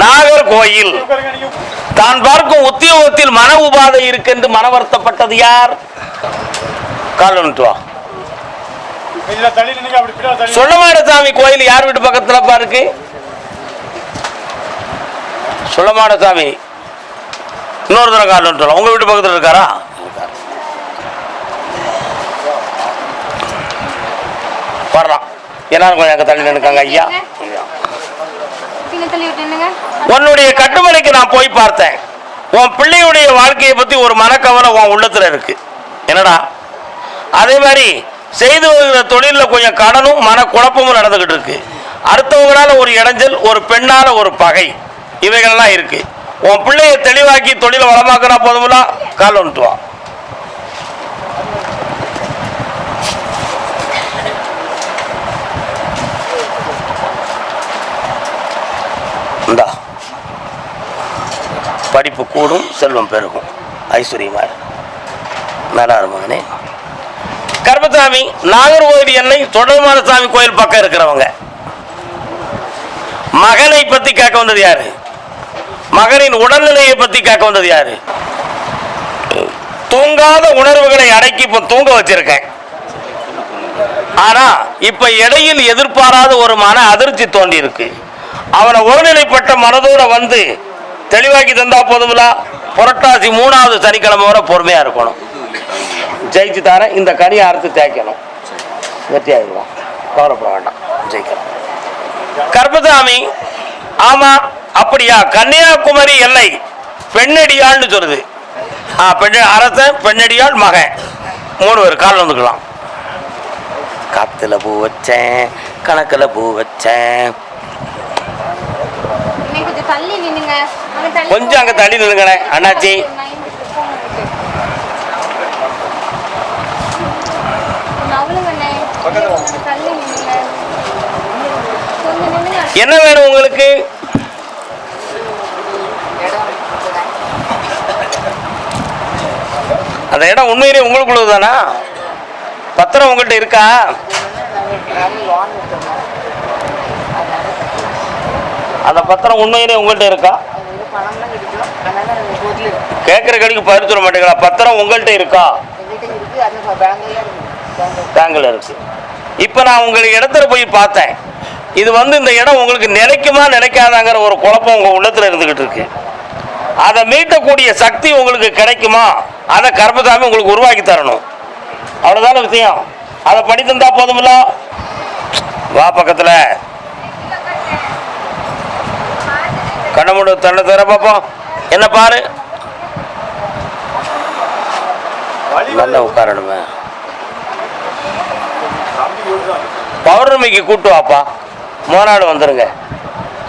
நாகர்கோயில். தான் பார்க்கும் உத்தியோகத்தில் மன உபாதை இருக்கென்று மன வருத்தப்பட்டது யார்? கால் வந்துட்டு வா. தள்ளி நின்னுங்க அப்படி பின்னாடி தள்ளி சொல்லமாடசாமி கோயில் யார் வீட்டு பக்கத்துல பாருக்கு சொல்லமாடசாமி இன்னொரு தடவை கால் வந்துட்டு வா. உங்க வீட்டு பக்கத்துல இருக்காரா? வர்றான் எல்லாரும் கொஞ்சம் அங்க தள்ளி நின்னுக்காங்க ஐயா. உன்னுடைய கட்டுமலைக்கு நான் போய் பார்த்தேன். உன் பிள்ளையுடைய வாழ்க்கையை பத்தி ஒரு மனக்கவலை உன் உள்ளத்துல இருக்கு. என்னடா? அதே மாதிரி செய்து வருகிற தொழிலில் கொஞ்சம் கடனும் மனக்குழப்பமும் நடந்துகிட்டு இருக்கு. அடுத்தவங்களால ஒரு இடைஞ்சல் ஒரு பெண்ணால ஒரு பகை. இவைகள்லாம் இருக்கு. உன் பிள்ளைய தெளிவாக்கி தொழிலை வளமாக்கினா போதுமில்லா கால் வந்துட்டு படிப்பு கூடும் செல்வம் பெருகும். ஐஸ்வர்யமாக இருக்கும். நல்லா கர்மசாமி நாகர்கோவில் எண்ணெய் தொடர்மான சாமி கோயில் பக்கம் இருக்கிறவங்க. மகனை பற்றி கேட்க வந்தது யாரு? மகனின் உடல்நிலையை பற்றி கேட்க வந்தது யாரு? தூங்காத உணர்வுகளை அடக்கி இப்போ தூங்க வச்சிருக்கேன். ஆனா இப்ப இடையில் எதிர்பாராத ஒரு மன அதிர்ச்சி தோண்டி இருக்கு அவனை ஒருநிலைப்பட்ட மனதோட வந்து தெளிவாக்கி தந்தா போதும்ல? புரட்டாசி மூணாவது சனிக்கிழமை வர பொறுமையா இருக்கணும். ஜெயிச்சு தரேன் இந்த கனியை அறுத்து தேய்க்கணும். வெற்றி ஆயிடுவான் கவலைப்பட வேண்டாம். ஜெயிக்கணும் கர்பசாமி ஆமா அப்படியா? கன்னியாகுமரி எல்லை பெண்ணடியாள்னு சொல்லுது. ஆ பெண் அரசன் பெண்ணடியாள் மகன். மூணு பேர் காலில் வந்துக்கலாம். காத்துல பூ வச்சேன் கணக்குல பூ வச்சேன். கொஞ்சம் அங்க தள்ளி நில்லுங்கண்ணே அண்ணாச்சி. என்ன வேணும் உங்களுக்கு? அந்த இடம் உண்மையிலே உங்களுக்குள்ளது தானா பத்திரம் உங்கள்கிட்ட இருக்கா? அந்த பத்திரம் உண்மையிலே உங்கள்கிட்ட இருக்கா? கேட்குற கடைக்கு பதில் சொல்ல மாட்டேங்களா? பத்திரம் உங்கள்கிட்ட இருக்கா? பேங்க்ல இருக்கு. இப்போ நான் உங்களுக்கு இடத்துல போய் பார்த்தேன். இது வந்து இந்த இடம் உங்களுக்கு நிலைக்குமா நிலைக்காதாங்கிற ஒரு குழப்பம் உங்கள் உள்ளத்தில் இருந்துக்கிட்டு இருக்கு. அதை மீட்டக்கூடிய சக்தி உங்களுக்கு கிடைக்குமா? அதை கர்மசாமி உங்களுக்கு உருவாக்கி தரணும். அவ்வளோதான விஷயம் அதை பண்ணி தந்தா போதுமில்ல? வா பக்கத்தில். கண்ண மூடு தண்ணை தர பார்ப்போம். என்ன பாரு? நல்லா உட்காரணுமே. பௌர்ணமிக்கு கூட்டு வாப்பா. மோனாடு வந்துருங்க.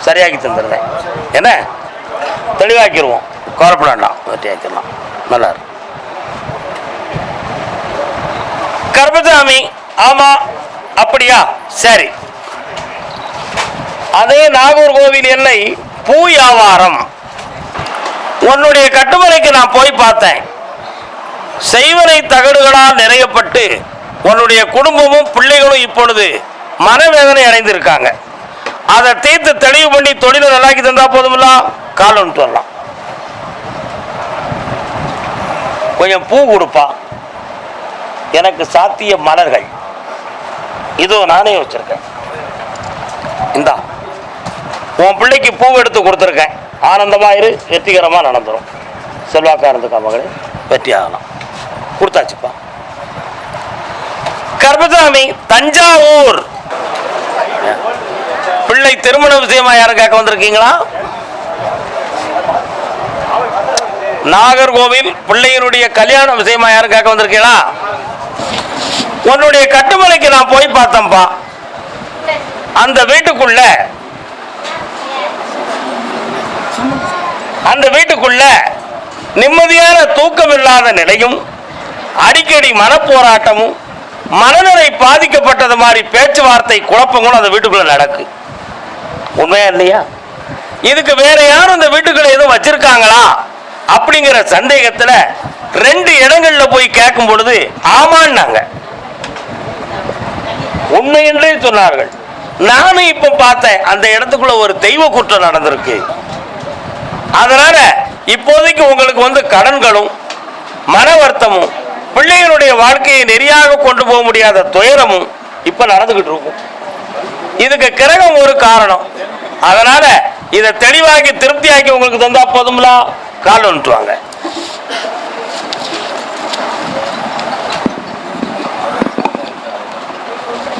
சரியாக்கி தந்துடுறேன். என்ன? தெளிவாக்கிடுவோம். குறப்படாண்டாம் வெற்றியாக்கிடலாம் நல்லா இருக்கு கர்மசாமி ஆமா அப்படியா? சரி. அதே நாகூர் கோவில் எல்லை பூ வியாபாரம். உன்னுடைய கட்டுமலைக்கு நான் போய் பார்த்தேன். செய்வனை தகடுகளால் நிறையப்பட்டு உன்னுடைய குடும்பமும் பிள்ளைகளும் இப்பொழுது மனவேதனை அடைந்திருக்காங்க. அதை தீர்த்து தெளிவு பண்ணி தொழிலை நல்லாக்கி தந்தா போதுமில்ல? கால் வரலாம். கொஞ்சம் பூ கொடுப்பா. எனக்கு சாத்திய மலர்கள். இதோ நானே வச்சிருக்கேன். இந்தா. உன் பிள்ளைக்கு பூ எடுத்து கொடுத்துருக்கேன். ஆனந்தமா இரு வெற்றிகரமா நடந்துரும். செல்வாக்கா இருந்துக்கா மகளே வெற்றி ஆகலாம் கொடுத்தாச்சுப்பா. கர்மசாமி தஞ்சாவூர். பிள்ளை திருமண விஷயமா யாரும் கேட்க வந்திருக்கீங்களா? நாகர்கோவில் பிள்ளையினுடைய கல்யாண விஷயமா யாரும் கேட்க வந்திருக்கீங்களா? உன்னுடைய கட்டுமலைக்கு நான் போய் பார்த்தேன்ப்பா. அந்த வீட்டுக்குள்ள அந்த வீட்டுக்குள்ள நிம்மதியான தூக்கம் இல்லாத நிலையும் அடிக்கடி மனப்போராட்டமும் மனநிலை பாதிக்கப்பட்டது மாதிரி பேச்சுவார்த்தை குழப்பங்களும் அந்த வீட்டுக்குள்ள நடக்கு. உண்மையா இல்லையா? இதுக்கு வேற யாரும் இந்த வீட்டுக்குள்ள எதுவும் வச்சிருக்காங்களா? அப்படிங்கிற சந்தேகத்துல ரெண்டு இடங்கள்ல போய் கேட்கும் பொழுது ஆமான்னாங்க. உண்மை என்றே சொன்னார்கள். நானும் இப்ப பார்த்தேன் அந்த இடத்துக்குள்ள ஒரு தெய்வ குற்றம் நடந்திருக்கு. அதனால இப்போதைக்கு உங்களுக்கு வந்து கடன்களும் மன வருத்தமும் பிள்ளைகளுடைய வாழ்க்கையை நெறியாக கொண்டு போக முடியாத துயரமும் இப்ப நடந்துகிட்டு இருக்கும். இதுக்கு கிரகம் ஒரு காரணம். அதனால இதை தெளிவாக்கி திருப்தியாக்கி உங்களுக்கு தந்தா போதும்ல? கால் வந்துட்டுவாங்க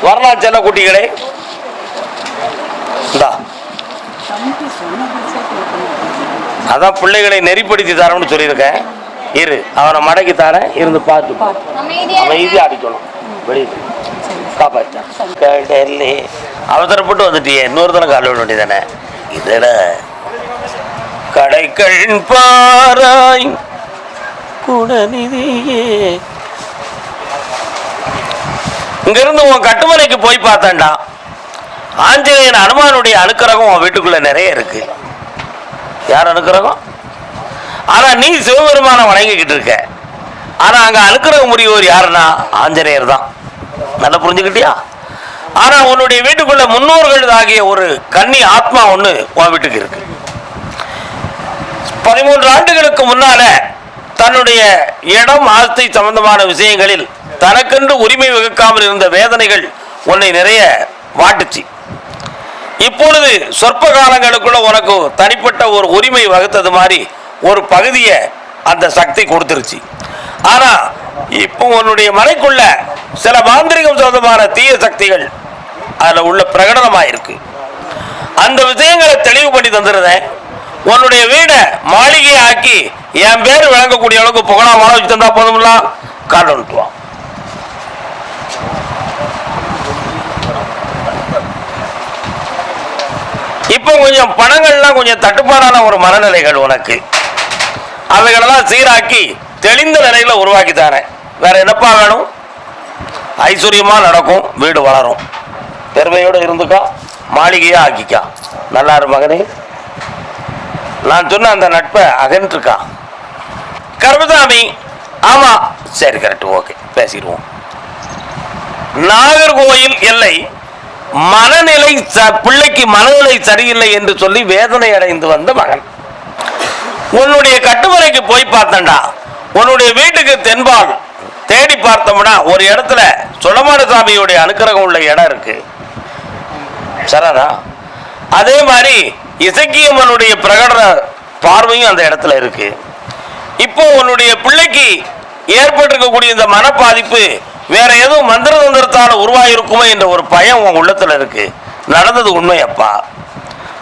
வரலாம் செல்ல குட்டிகளே இந்தா அதான் பிள்ளைகளை நெறிப்படுத்தி தரேன்னு சொல்லியிருக்கேன். இரு அவனை மடக்கி தரேன் இருந்து பார்த்து போ. அமைதியா அமைதியா இருங்க. அடிக்கணும். வெளியே காப்பாற்றான் கடலே. அவசரப்பட்டு வந்துட்டியே. இன்னொரு கால் விட வேண்டியதானே இதுல கடைக்கண் பாராய். குடநிதியே. இங்கிருந்து உன் கட்டுமனைக்கு போய் பார்த்தேன்டா. ஆஞ்சநேயன் அனுமானுடைய அனுக்கிரகம் உன் வீட்டுக்குள்ள நிறைய இருக்கு. யார் அனுக்கிறகம் ஆனால் நீ சிவபெருமானை வணங்கிக்கிட்டு இருக்க. ஆனால் அங்கே அனுக்கிரகம் முடியவர் யாருன்னா ஆஞ்சநேயர் தான். நல்லா புரிஞ்சுக்கிட்டியா? ஆனால் உன்னுடைய வீட்டுக்குள்ள முன்னோர்கள் ஆகிய ஒரு கன்னி ஆத்மா ஒன்று உன் வீட்டுக்கு இருக்கு. பதிமூன்று ஆண்டுகளுக்கு முன்னால தன்னுடைய இடம் ஆஸ்தி சம்பந்தமான விஷயங்களில் தனக்கென்று உரிமை வகுக்காமல் இருந்த வேதனைகள் உன்னை நிறைய வாட்டுச்சு. இப்பொழுது சொற்ப காலங்களுக்குள்ள உனக்கு தனிப்பட்ட ஒரு உரிமை வகுத்தது மாதிரி ஒரு பகுதியை அந்த சக்தி கொடுத்துருச்சு. ஆனா இப்போ உன்னுடைய மனைக்குள்ள சில மாந்திரிகம் சொந்தமான தீய சக்திகள் அதில் உள்ள பிரகடனமாயிருக்கு. அந்த விஷயங்களை தெளிவு பண்ணி தந்துருந்தேன். உன்னுடைய வீடை மாளிகையை ஆக்கி என் பேர் விளங்கக்கூடிய அளவுக்கு புகழா வச்சு தந்தா போதும்லாம் காட்டு வந்துட்டுவான் இப்போ கொஞ்சம் பணங்கள்லாம் கொஞ்சம் தட்டுப்பாடான ஒரு மனநிலைகள் உனக்கு. அவைகளெல்லாம் சீராக்கி தெளிந்த நிலையில் உருவாக்கி தானே. வேற என்னப்பா வேணும்? ஐஸ்வர்யமாக நடக்கும் வீடு வளரும். பெருமையோட இருந்துக்கா மாளிகையாக ஆக்கிக்கா. நல்லா மகனே. நான் சொன்ன அந்த நட்பை அகன்றிருக்கா கர்மசாமி ஆமா. சரி கரெக்ட் ஓகே பேசிடுவோம். நாகர்கோயில் எல்லை மனநிலை ச- பிள்ளைக்கு மனநிலை சரியில்லை என்று சொல்லி வேதனை அடைந்து வந்த மகன். உன்னுடைய கட்டுமுறைக்கு போய் பார்த்தண்டா உன்னுடைய வீட்டுக்கு தென்பால் தேடி பார்த்தோம்னா ஒரு இடத்துல சுடமான சாமியுடைய அனுக்கிரகம் உள்ள இடம் இருக்கு. சரதா அதே மாதிரி இசக்கியம்மனுடைய பிரகடன பார்வையும் அந்த இடத்துல இருக்கு. இப்போ உன்னுடைய பிள்ளைக்கு ஏற்பட்டிருக்கக்கூடிய இந்த மன பாதிப்பு வேற எதுவும் மந்திர தந்திரத்தால் உருவாகிருக்குமோ என்ற ஒரு பயம் உன் உள்ளத்தில் இருக்கு. நடந்தது உண்மையப்பா.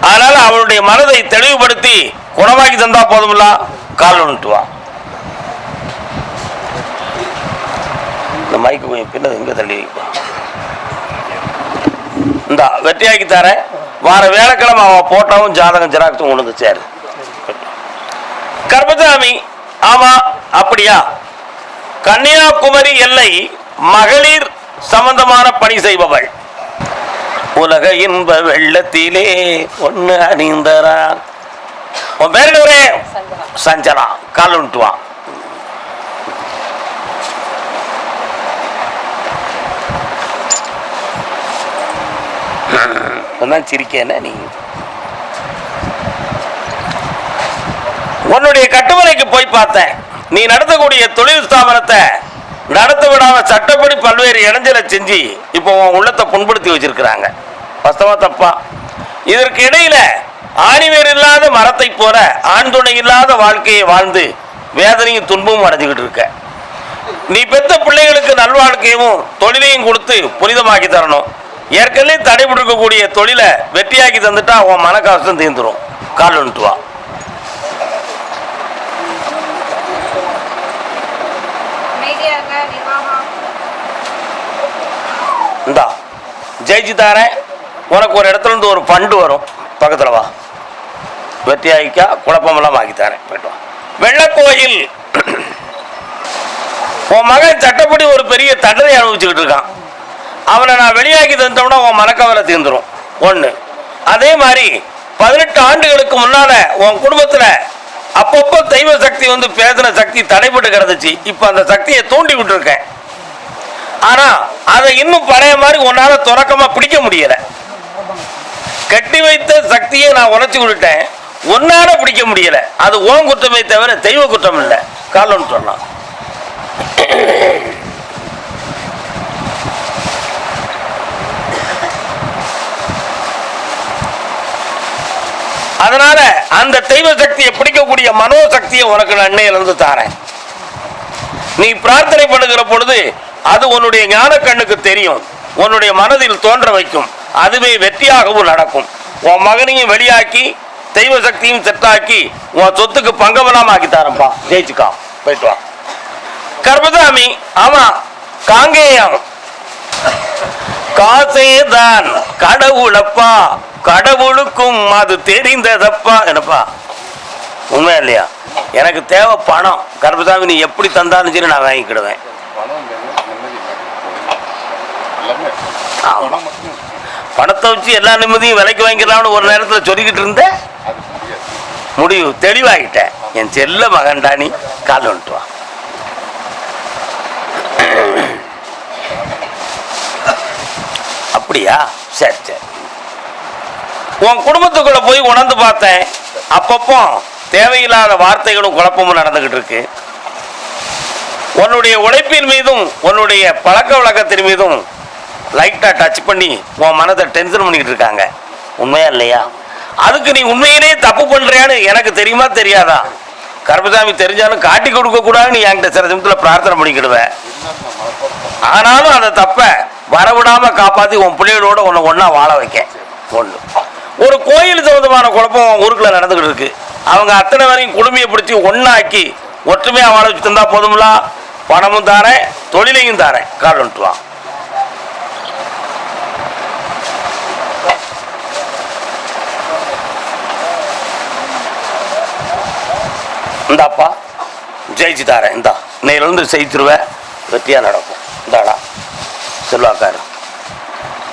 அதனால அவளுடைய மனதை தெளிவுபடுத்தி குணமாக்கி தந்தா போதும்ல கால் வந்துட்டு வா. இந்த மைக்கு கொஞ்சம் பின்னது எங்க தள்ளி வைப்பான் இந்தா வெற்றியாக்கி தரேன். வார வேலைக்கிழமை அவன் போட்டாவும் ஜாதகம் ஜெராக்ஸும் கொண்டு வந்து சேரு. கர்மசாமி ஆமா அப்படியா? கன்னியாகுமரி எல்லை மகளிர் சம்பந்தமான பணி செய்பவள். உலக இன்ப வெள்ளத்திலே ஒன்னு அணிந்தரா உன் பேர் ஒரே சஞ்சனா. கால் விட்டு சிரிக்கேன நீ. உன்னுடைய கட்டுமனைக்கு போய் பார்த்தேன். நீ நடத்தக்கூடிய தொழில் ஸ்தாபனத்தை நடத்த விடாம சட்டப்படி பல்வேறு இடைஞ்சலை செஞ்சு இப்போ உன் உள்ளத்தை புண்படுத்தி வச்சிருக்கிறாங்க. வாஸ்தவா தப்பா? இதற்கு இடையில ஆணிவேர் இல்லாத மரத்தை போல ஆண் துணை இல்லாத வாழ்க்கையை வாழ்ந்து வேதனையும் துன்பமும் அடைஞ்சுக்கிட்டு இருக்க. நீ பெத்த பிள்ளைகளுக்கு நல்வாழ்க்கையும் தொழிலையும் கொடுத்து புனிதமாக்கி தரணும். ஏற்கனவே தடைபட்டிருக்கக்கூடிய தொழிலை வெற்றியாக்கி தந்துட்டா உன் மன கஷ்டம் கால் வந்துட்டு வா அமைதியா இருங்க விவாகம் இந்தா ஜெயிச்சு தாரேன் உனக்கு ஒரு இடத்துல இருந்து ஒரு ஃபண்டு வரும். பக்கத்தில் வா. வெற்றி ஆகிக்கா குழப்பமெல்லாம் ஆக்கி தரேன். போயிட்டு வா. வெள்ளக்கோயில். உன் மகன் சட்டப்படி ஒரு பெரிய தண்டனை அனுபவிச்சுக்கிட்டு இருக்கான். அவனை நான் வெளியாக்கி தந்தோம்னா உன் மனக்கவலை தீர்ந்துடும் ஒன்று அதே மாதிரி பதினெட்டு ஆண்டுகளுக்கு முன்னால் உன் குடும்பத்தில் அப்பப்போ தெய்வ சக்தி வந்து பேதின சக்தி தடைபட்டு கிடந்துச்சு. இப்போ அந்த சக்தியை தூண்டி விட்டுருக்கேன் ஆனா அதை இன்னும் பழைய மாதிரி உன்னால துறக்கமா பிடிக்க முடியல. கட்டி வைத்த சக்தியை நான் உணர்ச்சி விட்டுட்டேன். ஒன்னால பிடிக்க முடியல. அது ஓம் குற்றமே தவிர தெய்வ குற்றம் இல்லை. காலம் சொன்னான். அதனால அந்த தெய்வ சக்தியை பிடிக்கக்கூடிய மனோ சக்தியை உனக்கு நான் அன்னையிலிருந்து தாரேன். நீ பிரார்த்தனை பண்ணுகிற பொழுது அது உன்னுடைய ஞான கண்ணுக்கு தெரியும். உன்னுடைய மனதில் தோன்ற வைக்கும். அதுவே வெற்றியாகவும் நடக்கும். உன் மகனையும் வெளியாக்கி தெய்வ சக்தியும் செட்டாக்கி உன் சொத்துக்கு பங்கவனாம ஆக்கி தரேன்ப்பா ஜெயிச்சுக்கா. போயிட்டு வா. கர்பதாமி ஆமா காங்கேயம். காசேதான் கடவுளப்பா கடவுளுக்கும் அது தெரிந்ததப்பா. என்னப்பா? உண்மை இல்லையா? எனக்கு தேவை பணம். கர்பதாமி நீ எப்படி தந்தாலும் சரி நான் வாங்கிக்கிடுவேன் பணம் இல்லைன்னா நிம்மதி இல்லை எல்லாமே ஆமா. பணம் மட்டும் பணத்தை வச்சு எல்லா நிம்மதியும் விலைக்கு வாங்கிக்கலாம்னு ஒரு நேரத்தில் சொல்லிக்கிட்டு இருந்தேன் முடிவு. தெளிவாகிட்டேன் என் செல்ல மகன்டா நீ கால் வந்துட்டு வா. அப்படியா? சரி சரி. உன் குடும்பத்துக்குள்ள போய் உணர்ந்து பார்த்தேன். அப்பப்போ தேவையில்லாத வார்த்தைகளும் குழப்பமும் நடந்துகிட்டு இருக்கு. உன்னுடைய உழைப்பின் மீதும் உன்னுடைய பழக்க வழக்கத்தின் மீதும் லைட்டாக டச் பண்ணி உன் மனதை டென்ஷன் பண்ணிக்கிட்டு இருக்காங்க. உண்மையா இல்லையா? அதுக்கு நீ உண்மையிலேயே தப்பு பண்ணுறியான்னு எனக்கு தெரியுமா தெரியாதா? கருப்பசாமி தெரிஞ்சாலும் காட்டி கொடுக்கக்கூடாதுன்னு நீ என்கிட்ட சில சமயத்தில் பிரார்த்தனை பண்ணிக்கிடுவேன் ஆனாலும் அந்த தப்பை வரவிடாமல் காப்பாற்றி உன் பிள்ளைகளோட உன்னை ஒன்றா வாழ வைக்க. ஒன்று ஒரு கோயில் சம்மந்தமான குழப்பம் உன் ஊருக்குள்ள நடந்துகிட்டு இருக்கு. அவங்க அத்தனை வரையும் குடுமையை பிடிச்சி ஒன்றாக்கி ஒற்றுமையாக வாழ வச்சு தந்தா போதும்ல? பணமும் தாரேன் தொழிலையும் தாரேன். கால் வந்துட்டுவான் இந்தாப்பா. ஜெயிச்சு தாரேன் இந்தா. இன்னையிலேருந்து செய்திருவேன் வெற்றியாக நடக்கும். இந்தாடா. செல்வாக்காரு.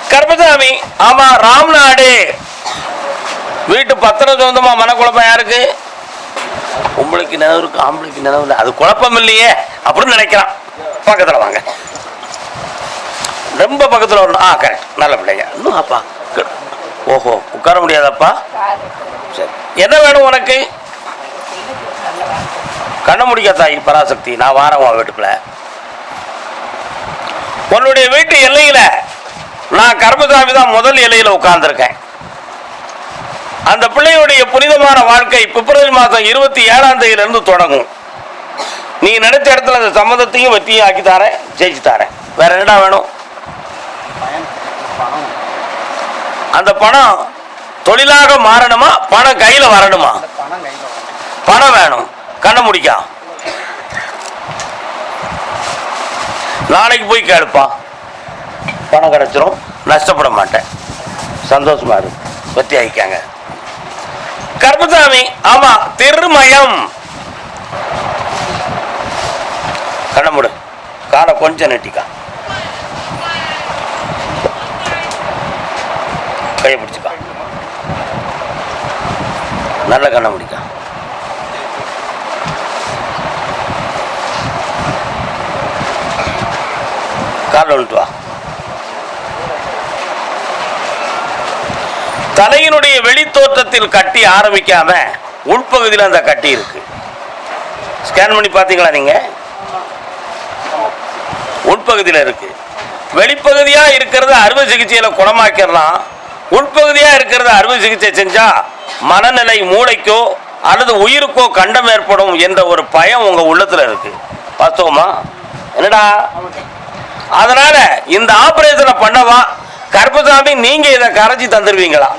கருப்பசாமி ஆமாம் ராம்நாடு. வீட்டு பத்திரம் சொந்தமா மனக்குழப்பம் யாருக்கு? உங்களுக்கு நினைவு இருக்கு? ஆம்பளைக்கு நினைவு இல்லை. அது குழப்பம் இல்லையே அப்படின்னு நினைக்கிறான். பக்கத்தில் வாங்க. ரொம்ப பக்கத்தில் வரணும். ஆ கரெக்ட் நல்ல பிள்ளைங்க. இன்னும் அப்பா ஓஹோ உட்கார முடியாதப்பா? சரி. என்ன வேணும் உனக்கு? கண்ண முடிக்க தாய் பராசக்தி. நான் வாரேன் உன் வீட்டுக்குள்ள. உன்னுடைய வீட்டு எல்லையில நான் கர்மசாமி தான் முதல் எல்லையில உட்கார்ந்துருக்கேன். அந்த பிள்ளையுடைய புனிதமான வாழ்க்கை பிப்ரவரி மாதம் இருபத்தி ஏழாம் தேதியிலிருந்து தொடங்கும். நீ நினைச்ச இடத்துல அந்த சம்மதத்தையும் வெற்றியும் ஆக்கி தரேன் ஜெயிச்சு தரேன். வேற என்னடா வேணும்? அந்த பணம் தொழிலாக மாறணுமா? பணம் கையில வரணுமா. பணம் வேணும். கண்ண முடிக்கா. நாளைக்கு போய் கேளுப்பா. பணம் கிடைச்சிரும். நஷ்டப்பட மாட்டேன். சந்தோஷமா இருக்கு பத்தி ஆகிக்காங்க கர்மசாமி ஆமா திருமயம். கண்ண முடு. காலை கொஞ்சம் நெட்டிக்கா. கையை பிடிச்சிக்கா. நல்ல கண்ண முடிக்கா கால் வந்துட்டு வா. தலையினுடைய வெளித்தோற்றத்தில் கட்டி ஆரம்பிக்காம உள்பகுதியில் அந்த கட்டி இருக்கு. ஸ்கேன் பண்ணி பார்த்தீங்களா நீங்க? உள்பகுதியில் இருக்கு. வெளிப்பகுதியா இருக்கிறத அறுவை சிகிச்சையில குணமாக்கிடலாம். உள்பகுதியா இருக்கிறத அறுவை சிகிச்சை செஞ்சா மனநிலை மூளைக்கோ அல்லது உயிருக்கோ கண்டம் ஏற்படும் என்ற ஒரு பயம் உங்க உள்ளத்துல இருக்கு. வாஸ்தவமா என்னடா? அதனால இந்த ஆபரேஷனை பண்ணவா கருப்பசாமி நீங்க இதை கரைச்சி தந்துருவீங்களா?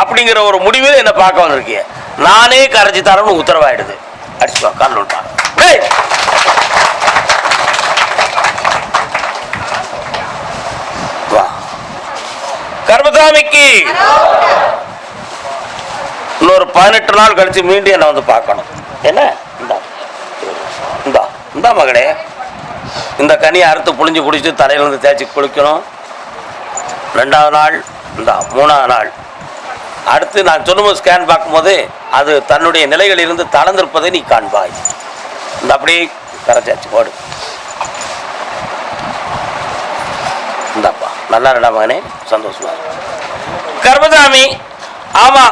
அப்படிங்கிற ஒரு முடிவில் என்ன பார்க்க வந்திருக்கீங்க. நானே கரைச்சி தரேன்னு உத்தரவாயிடுது. அடிச்சுவா கால் விட்டான் வா. கர்மசாமிக்கு இன்னொரு பதினெட்டு நாள் கழிச்சு மீண்டும் என்னை வந்து பார்க்கணும். என்ன? இந்தா. இந்தா. இந்தா மகளே. இந்த கனியை அறுத்து புழிஞ்சு குடிச்சு தலையிலிருந்து தேய்ச்சி குளிக்கணும். ரெண்டாவது நாள் இந்தா மூணாவது நாள். அடுத்து நான் சொல்லும்போது ஸ்கேன் பார்க்கும்போது அது தன்னுடைய நிலைகளில் இருந்து தளர்ந்திருப்பதை நீ காண்பாய். இந்த அப்படியே கரைச்சாச்சு போடு. இந்தாப்பா நல்லா இருடா மகனே சந்தோஷமா கர்மசாமி ஆமா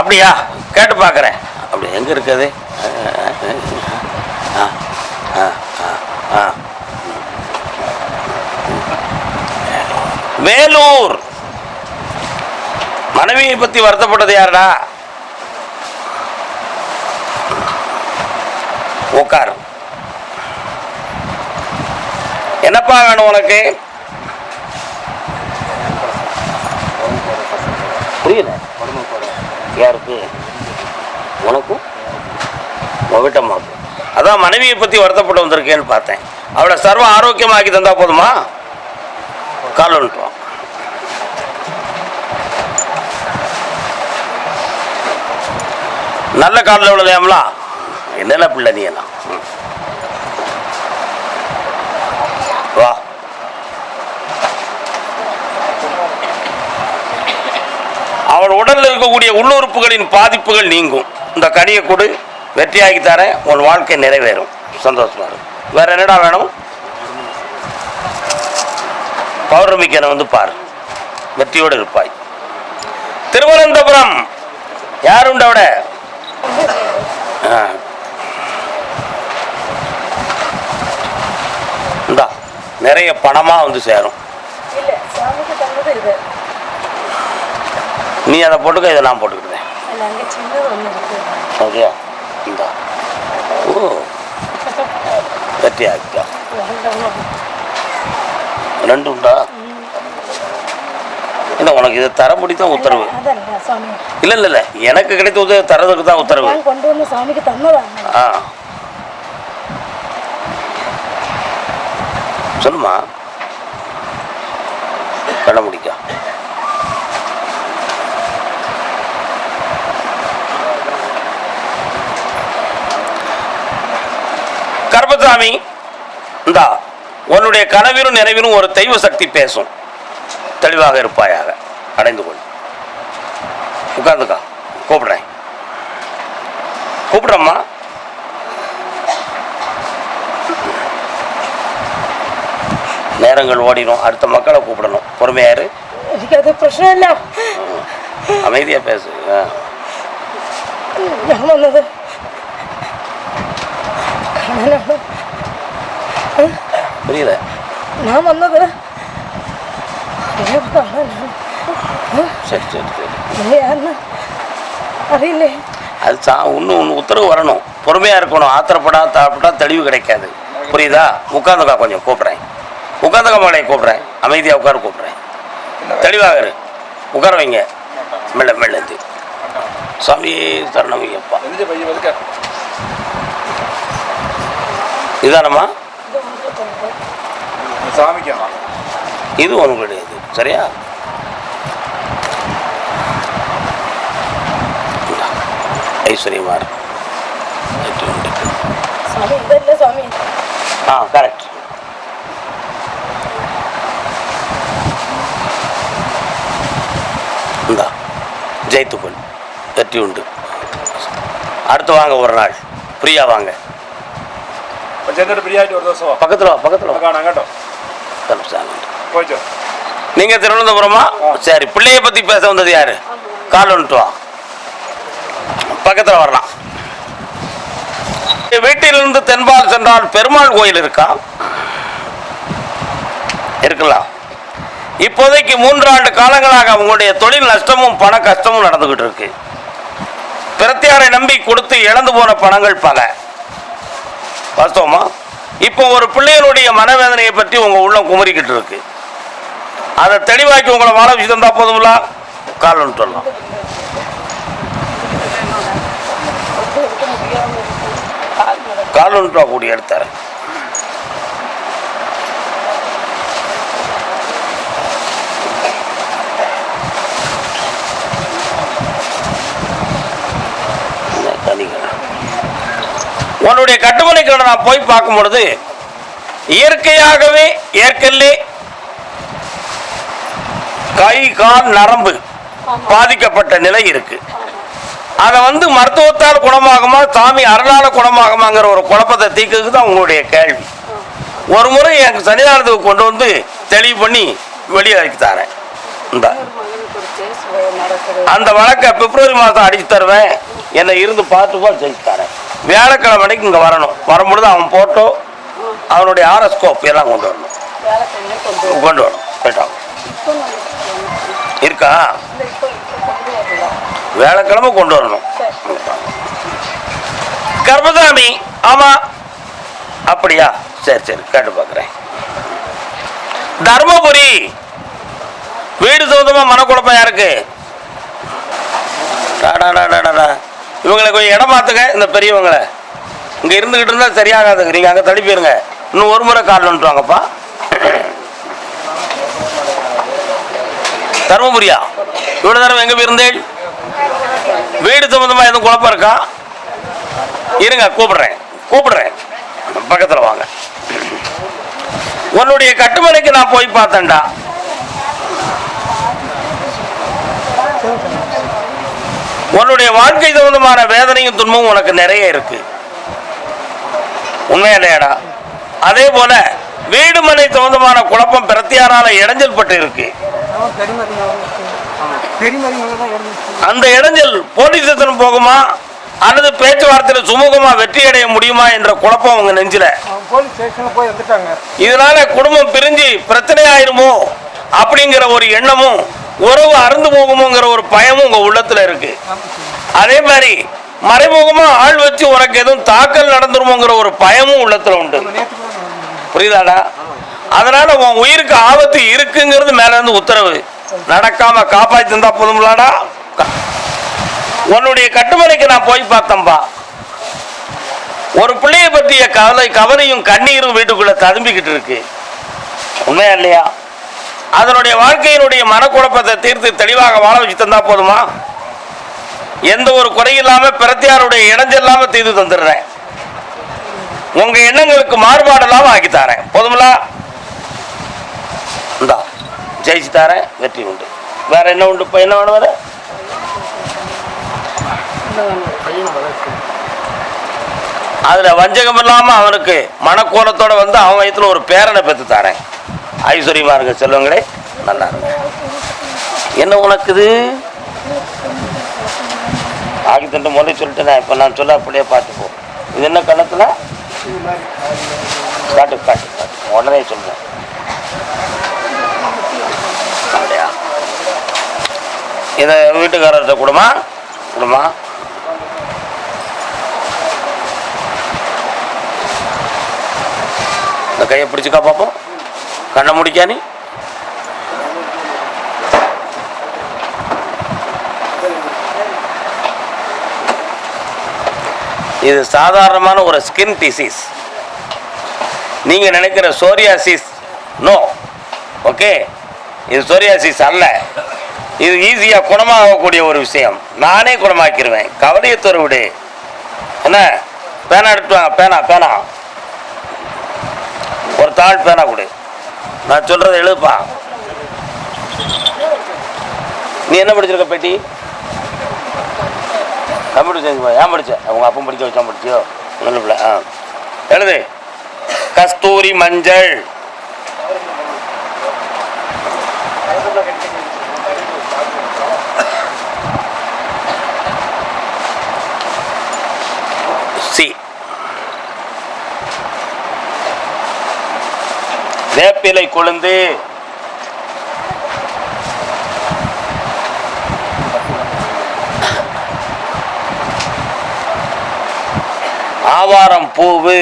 அப்படியா கேட்டு பார்க்குறேன். அப்படி எங்கே இருக்குது ஆ ஆ ஆ ஆ வேலூர். மனைவியை பற்றி வருத்தப்பட்டது யாருடா? உட்கார் என்னப்பா வேணும் உனக்கு? புரியல. யாருக்கு? உனக்கும்? உங்ககிட்டம்மாக்கு அதான் மனைவியை பற்றி வருத்தப்பட்டு வந்திருக்கேன்னு பார்த்தேன். அவளை சர்வ ஆரோக்கியமாக்கி தந்தா போதுமா? கால் நல்ல காலில் விழலையாமலா என்னென்ன பிள்ளை நீ எல்லாம்? வா. அவன் உடலில் இருக்கக்கூடிய உள்ளுறுப்புகளின் பாதிப்புகள் நீங்கும். இந்த கனியை கொடு வெற்றியாகி தரேன் உன் வாழ்க்கை நிறைவேறும். சந்தோஷமாக இருக்கும் வேற என்னடா வேணும்? பௌர்ணமிக்கனை வந்து பார். வெற்றியோடு இருப்பாய். திருவனந்தபுரம். யார் இந்தா நிறைய பணமா வந்து சேரும். நீ அதை போட்டுக்க இதை நான் போட்டுக்கிட்டேன். ஓகே இந்தா. ஓ. வெற்றி ஆகிட்டா ரெண்டு உண்டா? உனக்கு இது தரப்படி தான் உத்தரவு. இல்லை இல்லை இல்லை. எனக்கு கிடைத்த உதவி தரதுக்கு தான் உத்தரவு ஆ. சொல்லுமா. கண்ண முடிக்கா. கர்பசாமி இந்தா உன்னுடைய கனவிலும் நினைவிலும் ஒரு தெய்வ சக்தி பேசும். தெளிவாக இருப்பாயாக. அடைந்து கொள். உட்கார்ந்துக்கா. கூப்பிடுறேன். கூப்பிடுறம்மா. நேரங்கள் ஓடிடும். அடுத்த மக்களை கூப்பிடணும். பொறுமையாரு அது பிரச்சனை இல்ல. அமைதியா பேசு. புரியல. நான் வந்தது. சரி சரி சரி. யாருன்னு அது சா இன்னும் ஒன்று உத்தரவு வரணும். பொறுமையா இருக்கணும். ஆத்திரப்படா தாப்பட்டா தெளிவு கிடைக்காது. புரியுதா? உட்காந்துக்கா கொஞ்சம். கூப்பிட்றேன். உட்காந்துக்கா மகளை கூப்பிட்றேன். அமைதியாக உட்கார கூப்பிட்றேன். தெளிவாக இரு. உட்கார வைங்க. மெல்ல மெல்ல இருந்து. சாமி சரணம் ஐயப்பா. இதானம்மா? சாமிக்காமா இது உங்களுடையது. சரியா? ஐஸ்வர்யமாக இருக்கும் ஆ கரெக்ட் இந்தா ஜெயித்துக்கொள். வெற்றி உண்டு. அடுத்து வாங்க ஒரு நாள். ஃப்ரீயா வாங்க. பக்கத்தில் வா பக்கத்தில் நீங்கள் திருவனந்தபுரமா? சரி பிள்ளைய பற்றி பேச வந்தது யாரு? கால் வந்துட்டு வா. பக்கத்தில் வரலாம். வீட்டிலிருந்து தென்பால் சென்றால் பெருமாள் கோயில் இருக்கா? இருக்கலாம். இப்போதைக்கு மூன்று ஆண்டு காலங்களாக அவங்களுடைய தொழில் நஷ்டமும் பண கஷ்டமும் நடந்துகிட்டு இருக்கு. பிரத்தியாரை நம்பி கொடுத்து இழந்து போன பணங்கள் பல. வாஸ்தவமா? இப்போ ஒரு பிள்ளைகளுடைய மனவேதனையை பற்றி உங்க உள்ளம் குமரிக்கிட்டு இருக்கு. அதை தெளிவாக்கி உங்களை வாழ விஷயம் தான் போதுங்களா? காலன்னு சொல்லலாம். கூடிய எடுத்தாரு இந்த கனிகள். உன்னுடைய கட்டுமனைகளை நான் போய் பார்க்கும் பொழுது இயற்கையாகவே ஏற்கனவே கை கால் நரம்பு பாதிக்கப்பட்ட நிலை இருக்கு அதை வந்து மருத்துவத்தால் குணமாகுமா சாமி அருளால குணமாகுமாங்கிற ஒரு குழப்பத்தை தீர்க்கிறதுக்கு தான் உங்களுடைய கேள்வி. ஒரு முறை எனக்கு சன்னிதானத்துக்கு கொண்டு வந்து தெளிவு பண்ணி வெளியே வைக்க தரேன். இந்த. அந்த வழக்கை பிப்ரவரி மாதம் அடிச்சு தருவேன். என்னை இருந்து பார்த்து பார்த்து செஞ்சு தரேன். வியாழக்கிழமை அன்னைக்கு இங்கே வரணும். வரும்பொழுது அவன் போட்டோ அவனுடைய ஆரஸ்கோப் எல்லாம் கொண்டு வரணும். கொண்டு வரணும். இருக்கா இந்த இப்போ இப்போ கொண்டு வேலைக்கிழமை கொண்டு வரணும். கர்மசாமி ஆமா. அப்படியா? சரி சரி கேட்டு பார்க்குறேன். தர்மபுரி. வீடு சொந்தமா மனக்குழப்பம் யாருக்கு? இவங்களை கொஞ்சம் இடம் பார்த்துங்க இந்த பெரியவங்களை. இங்க இருந்துகிட்டு இருந்தா சரியாகாதுங்க. நீங்க அங்க தள்ளி போயிருங்க. இன்னும் ஒரு முறை கால் வந்துட்டு வாங்கப்பா. தர்மபுரியா? இவ்வளவு நேரம் எங்க போயிருந்தேன்? வீடு சம்பந்தமா எதுவும் குழப்பம் இருக்கா? இருங்க கூப்பிடுறேன். கூப்பிடுறேன். பக்கத்துல வாங்க. உன்னுடைய கட்டுமனைக்கு நான் போய் பார்த்தேன்டா. உன்னுடைய வாழ்க்கை சம்பந்தமான வேதனையும் துன்பமும் உனக்கு நிறைய இருக்கு. உண்மையா இல்லையாடா? அதே போல வீடுமனை சம்பந்தமான குழப்பம் பிரத்தியாரால இடைஞ்சல் பட்டு இருக்கு. அந்த இடைஞ்சல் போலீஸ் போகுமா? அல்லது பேச்சுவார்த்தையில் சுமூகமா வெற்றி அடைய முடியுமா என்ற குழப்பம் அவங்க நெஞ்சில. இதனால குடும்பம் பிரிஞ்சு பிரச்சனை ஆயிருமோ அப்படிங்கிற ஒரு எண்ணமும் உறவு அறுந்து போகுமோங்கிற ஒரு பயமும் உங்க உள்ளத்துல இருக்கு. அதே மாதிரி மறைமுகமா ஆள் வச்சு உனக்கு எதுவும் தாக்கல் நடந்துருமோங்கிற ஒரு பயமும் உள்ளத்துல உண்டு. புரியுதாடா? அதனால உன் உயிருக்கு ஆபத்து இருக்குங்கிறது மேல இருந்து உத்தரவு. நடக்காம காப்பாத்தி தந்தா போதும்லாடா? உன்னுடைய கட்டுமலைக்கு நான் போய் பார்த்தேன்பா. ஒரு பிள்ளைய பற்றிய கவலை கவலையும் கண்ணீரும் வீட்டுக்குள்ள ததும்பிக்கிட்டு இருக்கு. உண்மையா இல்லையா? அதனுடைய வாழ்க்கையினுடைய மனக்குழப்பத்தை தீர்த்து தெளிவாக வாழ வச்சு தந்தா போதுமா? எந்த ஒரு குறையில்லாம பிரத்தியாருடைய இணைஞ்செல்லாம இல்லாம தீர்த்து தந்துடுறேன். உங்க எண்ணங்களுக்கு மாறுபாடு இல்லாம ஆக்கி தரேன். போதுங்களா இந்தா. ஜெயிச்சு தரேன் வெற்றி உண்டு. வேற என்ன உண்டு? இப்போ என்ன வேணும் அதில் வஞ்சகம் இல்லாமல் அவனுக்கு மனக்கோலத்தோடு வந்து அவன் வயத்தில் ஒரு பேரனை பெற்று தரேன். ஐஸ்வர்யமாக இருங்க செல்வங்களே நல்லா இருங்க. என்ன உனக்குது ஆகி தண்டு முதல்ல சொல்லிட்டேன் இப்போ நான் சொல்ல அப்படியே பார்த்துப்போம். இது என்ன கணத்தில் காட்டு காட்டு காட்டு. உடனே சொல்கிறேன் அப்படியா இதை வீட்டுக்காரர்கிட்ட கொடுமா. கொடுமா. இந்த கையை பிடிச்சிக்கா பார்ப்போம் கண்ணை முடிக்கா நீ? இது சாதாரணமான ஒரு ஸ்கின் டிசீஸ் நீங்க நினைக்கிற சோரியாசிஸ் நோ ஓகே இது சோரியாசிஸ் அல்ல. இது ஈஸியாக குணமாகக்கூடிய ஒரு விஷயம். நானே குணமாக்கிடுவேன் கவலையை விடு. என்ன? பேனா எடுத்துவாங்க பேனா பேனா. ஒரு தாள் பேனா கொடு. நான் சொல்கிறத எழுதுப்பா நீ என்ன படிச்சிருக்க பேட்டி? கம்ப்யூட்டர் சயின்ஸ் ஏன் படிச்ச? அவங்க அப்பா படிக்க வச்சா படிச்சியோ? நல்ல பிள்ளை. ஆ. எழுது. கஸ்தூரி மஞ்சள் சி வேப்பிலை கொழுந்து. ஆவாரம் பூவு.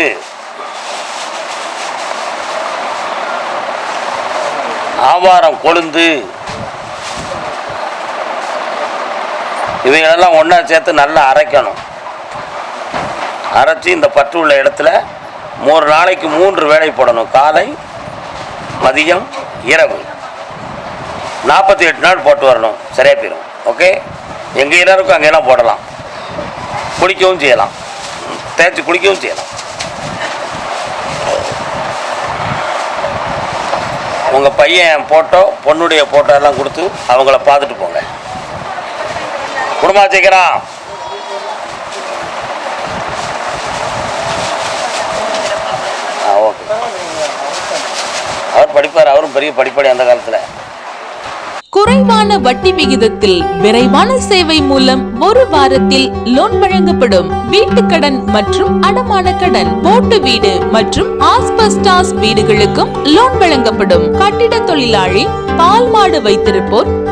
ஆவாரம் கொழுந்து. இவைகளெல்லாம் ஒன்றா சேர்த்து நல்லா அரைக்கணும். அரைச்சி இந்த பற்று உள்ள இடத்துல ஒரு நாளைக்கு மூன்று வேலை போடணும். காலை மதியம் இரவு. நாற்பத்தி எட்டு நாள் போட்டு வரணும். சரியாக போயிடும் ஓகே எங்கே இடம் இருக்கோ அங்கெல்லாம் போடலாம். குளிக்கவும் செய்யலாம். தேய்ச்சி குளிக்கவும் செய்யலாம். உங்கள் பையன் போட்டோ பொண்ணுடைய போட்டோ எல்லாம் கொடுத்து அவங்கள பார்த்துட்டு போங்க. குடும்பம் சீக்கிரம் ஆ ஓகே அவர் படிப்பார் அவரும் பெரிய படிப்படி அந்த காலத்தில். குறைவான வட்டி விகிதத்தில் விரைவான சேவை மூலம் ஒரு வாரத்தில் லோன் வழங்கப்படும். வீட்டு கடன் மற்றும் அடமான கடன் போட்டு வீடு மற்றும் ஆஸ்பஸ்டாஸ் வீடுகளுக்கும் லோன் வழங்கப்படும். கட்டிட தொழிலாளி பால் மாடு வைத்திருப்போர்